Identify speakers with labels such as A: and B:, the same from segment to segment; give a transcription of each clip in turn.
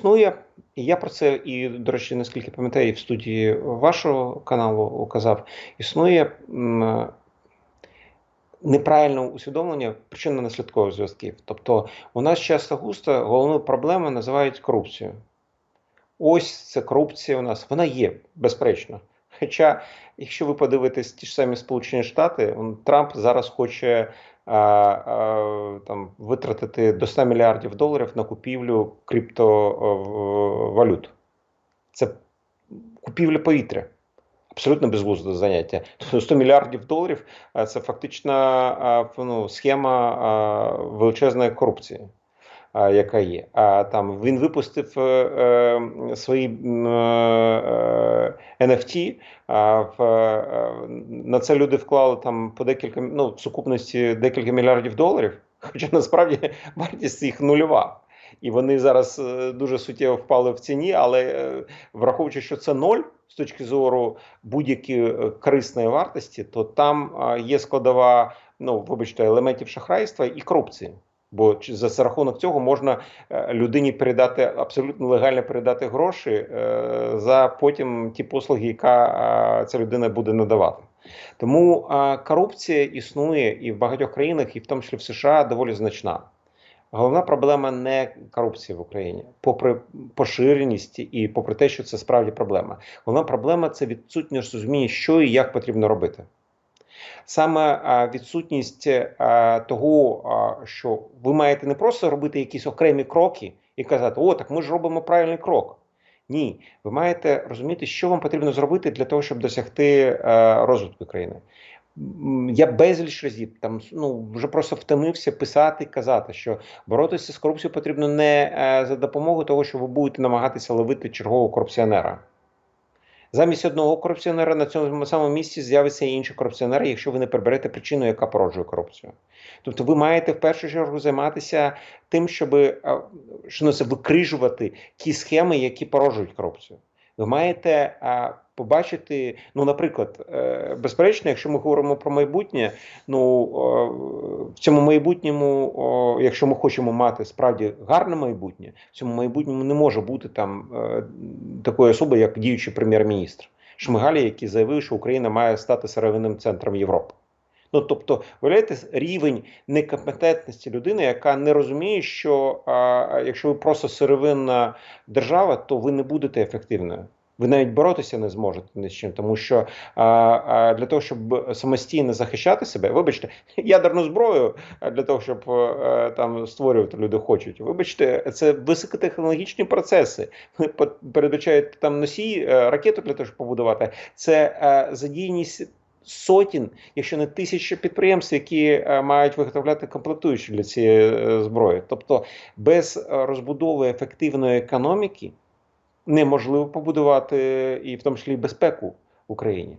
A: Існує, і я про це і, до речі, наскільки пам'ятаю, і в студії вашого каналу указав, існує м, неправильне усвідомлення причинно-наслідкових зв'язків. Тобто, у нас часто густо головну проблему називають корупцією. Ось це корупція у нас, вона є, безперечно. Хоча, якщо ви подивитесь ті ж самі Сполучені Штати, Трамп зараз хоче а, а, там, витратити до 100 мільярдів доларів на купівлю криптовалют. Це купівля повітря. Абсолютно безглузде заняття. Тобто 100 мільярдів доларів це фактично ну, схема величезної корупції. Яка є, а там він випустив е, е, свої е, NFT, е, на це люди вклали там по декілька ну, в сукупності декілька мільярдів доларів. Хоча насправді вартість їх нульова. І вони зараз е, дуже суттєво впали в ціні, але е, враховуючи, що це ноль з точки зору будь-якої корисної вартості, то там є складова, ну вибачте, елементів шахрайства і корупції. Бо за рахунок цього можна е, людині передати абсолютно легально передати гроші е, за потім ті послуги, яка ця людина буде надавати. Тому корупція існує і в багатьох країнах, і в тому числі в США, доволі значна. Головна проблема не корупція в Україні, попри поширеність і попри те, що це справді проблема. Головна проблема це відсутність розуміння, що і як потрібно робити. Саме відсутність того, що ви маєте не просто робити якісь окремі кроки і казати, о, так ми ж робимо правильний крок. Ні, ви маєте розуміти, що вам потрібно зробити для того, щоб досягти е, розвитку країни. Я безліч разів там ну вже просто втомився писати, казати, що боротися з корупцією потрібно не е, за допомогою того, що ви будете намагатися ловити чергового корупціонера. Замість одного корупціонера на цьому самому місці з'явиться і інший корупціонер, якщо ви не приберете причину, яка породжує корупцію. Тобто ви маєте в першу чергу займатися тим, щоб що на викрижувати ті схеми, які породжують корупцію. Ви маєте а, побачити, ну, наприклад, е, безперечно, якщо ми говоримо про майбутнє, ну в цьому майбутньому, якщо ми хочемо мати справді гарне майбутнє, в цьому майбутньому не може бути там е, такої особи, як діючий прем'єр-міністр Шмигаль, який заявив, що Україна має стати сировинним центром Європи. Ну тобто, виявляєте рівень некомпетентності людини, яка не розуміє, що а, якщо ви просто сировинна держава, то ви не будете ефективною. Ви навіть боротися не зможете ні з чим, тому що а, а, для того, щоб самостійно захищати себе, вибачте, ядерну зброю для того, щоб е, там створювати люди хочуть. Вибачте, це високотехнологічні процеси. По- передбачають там носій е, ракету для того, щоб побудувати. Це е, задіяність сотень, якщо не тисячі підприємств, які мають виготовляти комплектуючі для цієї зброї. Тобто без розбудови ефективної економіки неможливо побудувати і в тому числі безпеку в Україні.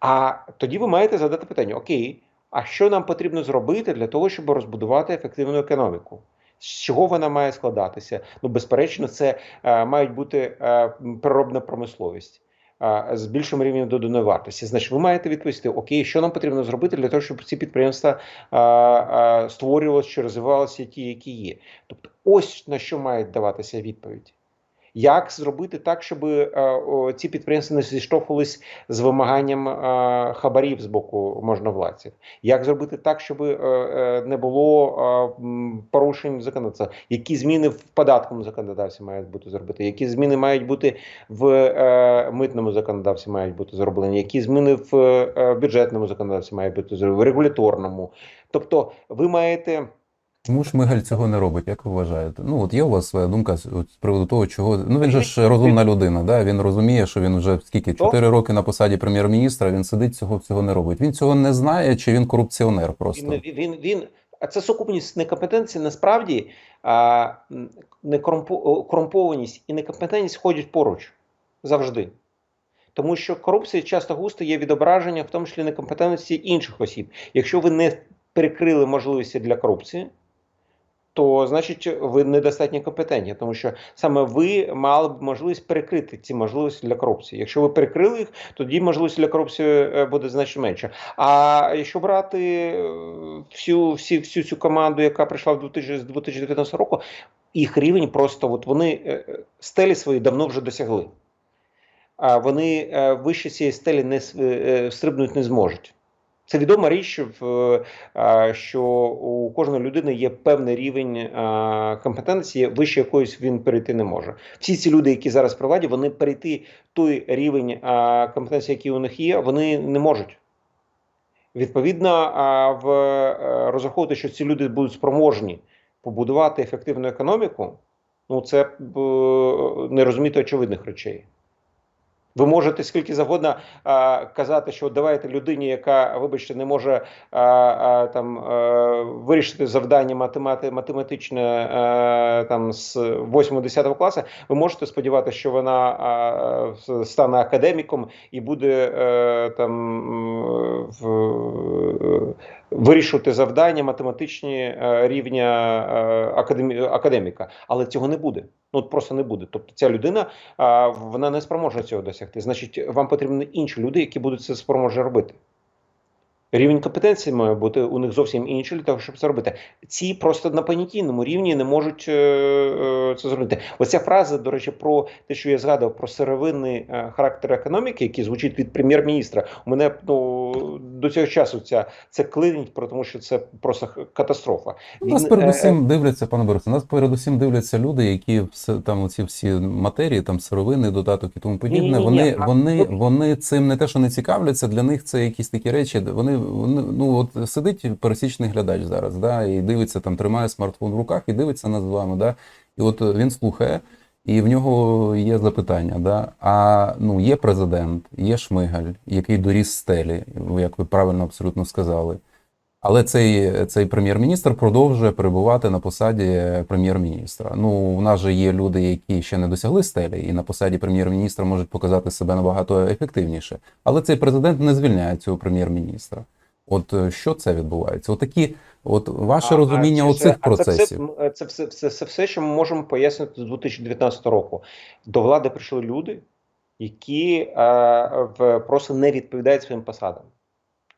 A: А тоді ви маєте задати питання: Окей, а що нам потрібно зробити для того, щоб розбудувати ефективну економіку? З чого вона має складатися? Ну, безперечно, це е, мають бути е, переробна промисловість е, з більшим рівнем доданої вартості. Значить, ви маєте відповісти: Окей, що нам потрібно зробити для того, щоб ці підприємства е, е, створювалися чи розвивалися ті, які є. Тобто, ось на що має даватися відповідь. Як зробити так, щоб е, ці підприємства не зіштовхувались з вимаганням е, хабарів з боку можновладців? Як зробити так, щоб е, не було порушень законодавства? Які зміни в податковому законодавстві мають бути зробити? Які зміни мають бути в митному законодавстві мають бути зроблені? Які зміни в бюджетному законодавстві мають бути зроблені, в регуляторному? Тобто, ви маєте.
B: Чому Шмигаль цього не робить, як ви вважаєте? Ну, от є у вас своя думка з з приводу того, чого. Ну він же ж розумна людина, да? він розуміє, що він вже скільки, 4 роки на посаді прем'єр-міністра, він сидить, цього всього не робить. Він цього не знає, чи він корупціонер просто?
A: Він, він, він, а це сукупність некомпетенції насправді а, некорумпо- корумпованість і некомпетентність ходять поруч завжди. Тому що корупція часто густо є відображення, в тому числі некомпетентності інших осіб. Якщо ви не перекрили можливості для корупції, то значить ви недостатньо компетентні, тому що саме ви мали б можливість перекрити ці можливості для корупції. Якщо ви перекрили їх, тоді можливість для корупції е, буде значно менше. А якщо брати е, всю, всі, всю цю команду, яка прийшла в 2000, з 2019 року, їх рівень просто от вони е, стелі свої давно вже досягли. А вони вище цієї стелі не стрибнуть не зможуть. Це відома річ, е, що у кожної людини є певний рівень е, компетенції, вище якоїсь він перейти не може. Всі ці люди, які зараз при владі, вони перейти той рівень е, компетенції, який у них є, вони не можуть. Відповідно, в розраховувати, що ці люди будуть спроможні побудувати ефективну економіку, ну це не розуміти очевидних речей. Ви можете скільки завгодно а, казати, що давайте людині, яка, вибачте, не може а, а, там а, вирішити завдання математи, математичне а, там з 8-10 класу, ви можете сподіватися, що вона а, стане академіком і буде е, там в, е, вирішувати завдання математичні е, рівня е, академіка, але цього не буде. Ну просто не буде. Тобто ця людина а, вона не спроможна цього досягти. Значить, вам потрібні інші люди, які будуть це спроможні робити. Рівень компетенції має бути у них зовсім інший для того, щоб це робити. Ці просто на понятійному рівні не можуть е, е, це зробити. Оця фраза, до речі, про те, що я згадав про сировинний е, характер економіки, який звучить від прем'єр-міністра. У мене ну, до цього часу ця це клинить, тому що це просто катастрофа.
B: Нас
A: Він,
B: передусім дивляться, пане Борисе, нас передусім дивляться люди, які все там оці всі матерії, там сировини, додаток і тому подібне.
A: Ні-ні-ні,
B: Вони,
A: а-
B: вони, вони цим не те, що не цікавляться, для них це якісь такі речі. Вони ну от сидить пересічний глядач зараз, да, і дивиться там, тримає смартфон в руках і дивиться нас з вами, да, і от він слухає. І в нього є запитання, да? а ну є президент, є Шмигаль, який доріс стелі, як ви правильно абсолютно сказали. Але цей, цей прем'єр-міністр продовжує перебувати на посаді прем'єр-міністра. Ну, у нас же є люди, які ще не досягли стелі, і на посаді прем'єр-міністра можуть показати себе набагато ефективніше. Але цей президент не звільняє цього прем'єр-міністра. От е, що це відбувається? Отакі, от ваше
A: А-
B: розуміння оцих
A: все- а це все- Це все, це, це все, що ми можемо пояснити з 2019 року. До влади прийшли люди, які е, в, просто не відповідають своїм посадам.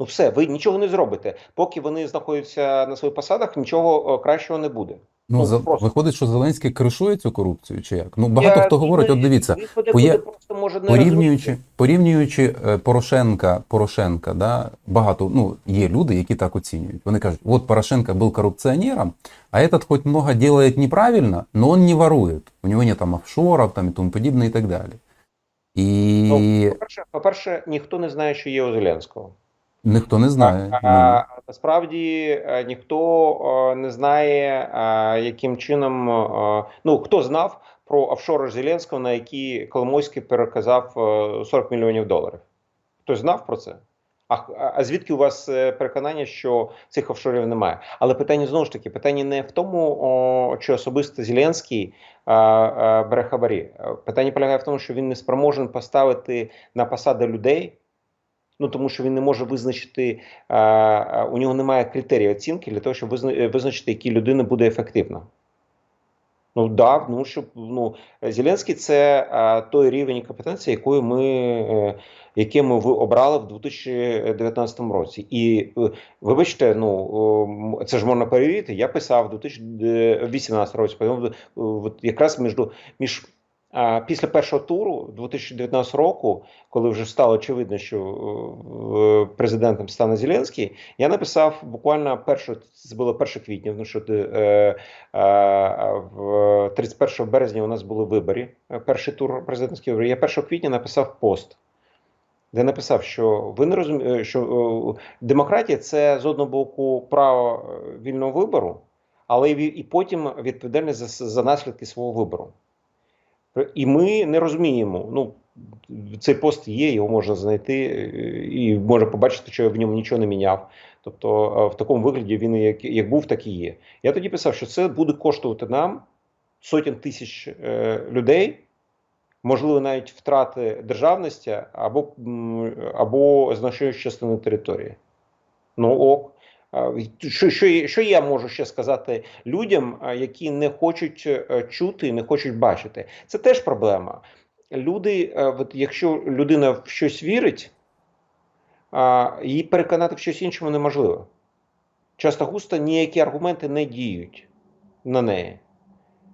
A: Ну все, ви нічого не зробите. Поки вони знаходяться на своїх посадах, нічого е, кращого не буде.
B: Ну,
A: ну,
B: за,
A: просто.
B: виходить, що Зеленський кришує цю корупцію, чи як? Ну багато
A: Я-
B: хто говорить, от дивіться, поє-
A: просто може не
B: порівнюючи,
A: розуміти.
B: порівнюючи е, Порошенка, Порошенка, да, багато ну є люди, які так оцінюють. Вони кажуть, от Порошенко був коррупціонером, а этот хоть много делает неправильно, но он не ворует. У него нет там офшоров там, і тому подібне і так далі. І
A: Ну, по-перше, по-перше, ніхто не знає, що є у Зеленського.
B: Ніхто не знає.
A: А, а, насправді е, ніхто е, не знає, е, яким чином. Ну хто знав про офшори Зеленського, на які Коломойський переказав е, 40 мільйонів доларів? Хтось знав про це? А, а звідки у вас переконання, що цих офшорів немає? Але питання знову ж таки: питання не в тому, о, чи особисто Зеленський а, а, бере хабарі. Питання полягає в тому, що він не спроможен поставити на посади людей. Ну тому що він не може визначити, а, у нього немає критерії оцінки для того, щоб е, визначити, які людина буде ефективна. Ну да, ну щоб ну Зеленський це а, той рівень компетенції, якою ми, е, яке ми обрали в 2019 році. І е, вибачте, ну м, це ж можна перевірити. Я писав в 2018 році, потім, е, от якраз між між після першого туру 2019 року, коли вже стало очевидно, що е, президентом стане Зеленський, я написав буквально перше, це було 1 квітня, ну що е, е, в 31 березня у нас були вибори, перший тур президентських виборів. Я 1 квітня написав пост, де написав, що ви не розумієте, що демократія це з одного боку право вільного вибору, але і, і потім відповідальність за, за наслідки свого вибору. І ми не розуміємо. Ну, цей пост є, його можна знайти, е, і можна побачити, що я в ньому нічого не міняв. Тобто, е, в такому вигляді він як, як був, так і є. Я тоді писав, що це буде коштувати нам сотень тисяч е, людей, можливо, навіть втрати державності або, або значної частини території. Ну ок. Що, що, що я можу ще сказати людям, які не хочуть е, чути, не хочуть бачити? Це теж проблема. Люди, е, от якщо людина в щось вірить, її переконати в щось іншому неможливо. Часто густо ніякі аргументи не діють на неї.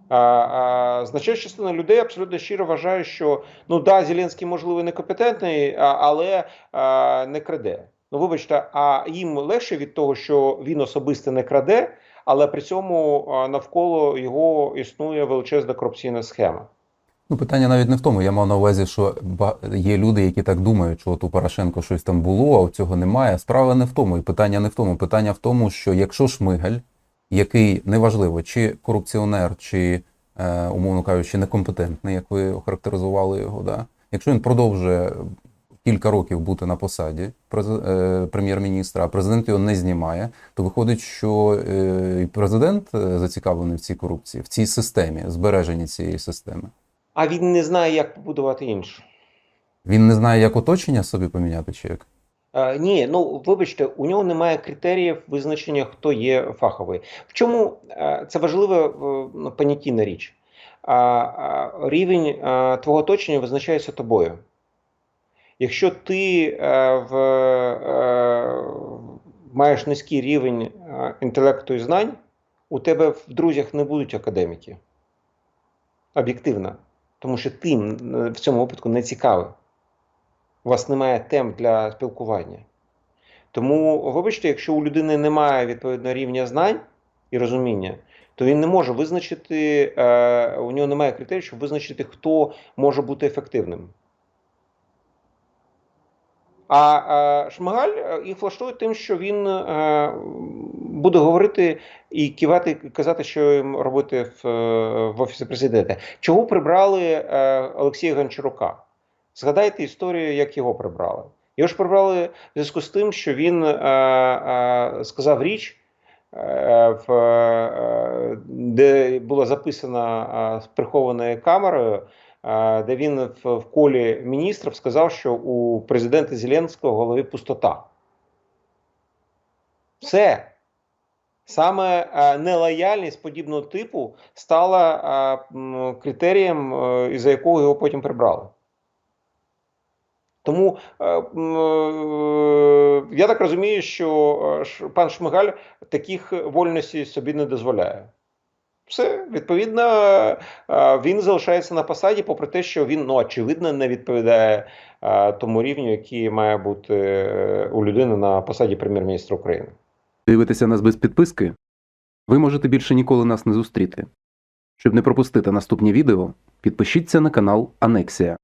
A: А, а, значна частина людей абсолютно щиро вважає, що ну да, Зеленський можливо некомпетентний, але а, не краде. Ну, вибачте, а їм легше від того, що він особисто не краде, але при цьому навколо його існує величезна корупційна схема.
B: Ну, питання навіть не в тому. Я мав на увазі, що є люди, які так думають, що от у Порошенко щось там було, а у цього немає. Справа не в тому, і питання не в тому. Питання в тому, що якщо Шмигаль, який неважливо, чи корупціонер, чи, е, умовно кажучи, некомпетентний, як ви охарактеризували його, да? якщо він продовжує кілька років бути на посаді е, прем'єр-міністра, а президент його не знімає, то виходить, що е, і президент е, зацікавлений в цій корупції, в цій системі, збереженні цієї системи.
A: А він не знає, як побудувати іншу.
B: Він не знає, як оточення собі поміняти, чи як?
A: Е, ні, ну вибачте, у нього немає критеріїв визначення, хто є фаховий. В чому е, це важлива ну, понятійна річ? А, а, рівень е, твого оточення визначається тобою. Якщо ти е, в, е, маєш низький рівень е, інтелекту і знань, у тебе в друзях не будуть академіки. Об'єктивно. Тому що ти в цьому випадку не цікавий. У вас немає тем для спілкування. Тому, вибачте, якщо у людини немає відповідного рівня знань і розуміння, то він не може визначити, у нього немає критерій, щоб визначити, хто може бути ефективним. А е, Шмигаль е, їх влаштує тим, що він е, буде говорити і кивати, казати, що їм робити в, в офісі президента. Чого прибрали Олексія Гончарука? Згадайте історію, як його прибрали. Його ж прибрали в зв'язку з тим, що він сказав річ, де була записана прихованою камерою, де він в, колі міністрів сказав, що у президента Зеленського в голові пустота. Все. Саме нелояльність подібного типу стала критерієм, е, із-за якого його потім прибрали. Тому е, е, я так розумію, що пан Шмигаль таких вольностей собі не дозволяє. Все, відповідно, е, він залишається на посаді, попри те, що він ну, очевидно не відповідає е, тому рівню, який має бути е, у людини на посаді прем'єр-міністра України.
C: Дивитися нас без підписки? Ви можете більше ніколи нас не зустріти. Щоб не пропустити наступні відео, підпишіться на канал Анексія.